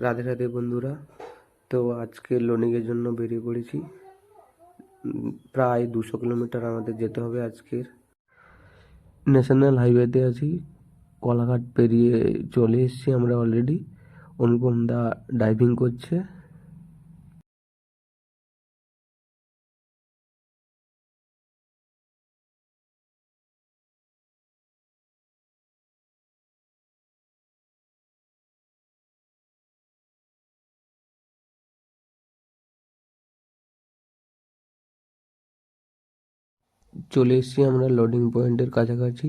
রাধে রাধে বন্ধুরা। তো আজকে লোনিংয়ের জন্য বেরিয়ে পড়েছি। প্রায় দুশো কিলোমিটার আমাদের যেতে হবে আজকের। ন্যাশনাল হাইওয়েতে আছি। কলাঘাট পেরিয়ে চলে এসেছি আমরা অলরেডি। অনুপম দা ড্রাইভিং করছে। চলে এসেছি আমরা লোডিং পয়েন্টের কাছাকাছি।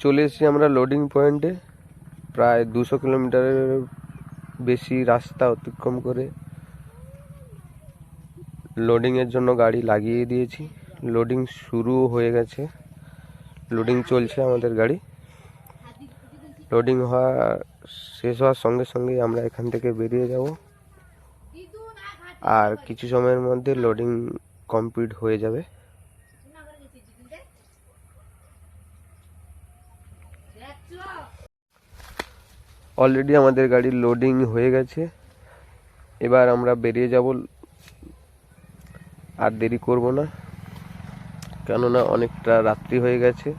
চলে এসেছি আমরা লোডিং পয়েন্টে প্রায় দুশো কিলোমিটারের বেশি রাস্তা অতিক্রম করে লোডিংয়ের জন্য গাড়ি লাগিয়ে দিয়েছি। লোডিং শুরু হয়ে গেছে। লোডিং চলছে আমাদের গাড়ি। লোডিং হওয়া শেষ হওয়ার সঙ্গে সঙ্গে আমরা এখান থেকে বেরিয়ে যাব। আর কিছু সময়ের মধ্যে লোডিং কমপ্লিট হয়ে যাবে। অলরেডি আমাদের গাড়ির লোডিং হয়ে গেছে। এবার আমরা বেরিয়ে যাব। আর দেরি করব না। কেননা অনেকটা রাত্রি হয়ে গেছে।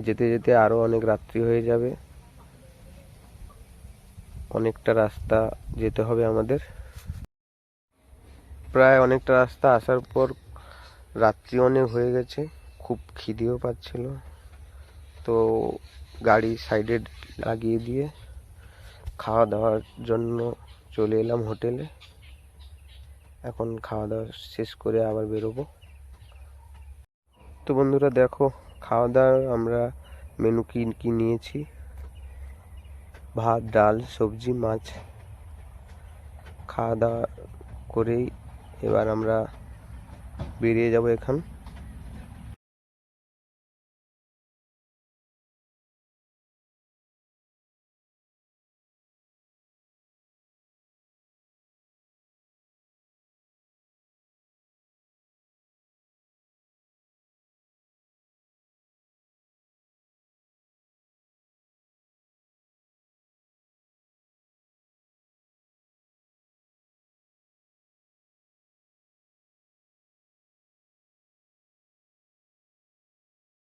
যেতে যেতে আরও অনেক রাত্রি হয়ে যাবে। অনেকটা রাস্তা যেতে হবে আমাদের। প্রায় অনেকটা রাস্তা আসার পর রাত্রি অনেক হয়ে গেছে, খুব খিদেও পাচ্ছিল। তো গাড়ি সাইডে লাগিয়ে দিয়ে খাওয়া দাওয়ার জন্য চলে এলাম হোটেলে এখন খাওয়া দাওয়া শেষ করে আবার বেরোবো। তো বন্ধুরা দেখো, খাওয়া দাওয়া আমরা মেনু কি কি নিয়েছি? ভাত, ডাল, সবজি, মাছ। খাওয়া দাওয়া করেই এবার আমরা বেরিয়ে যাব এখান।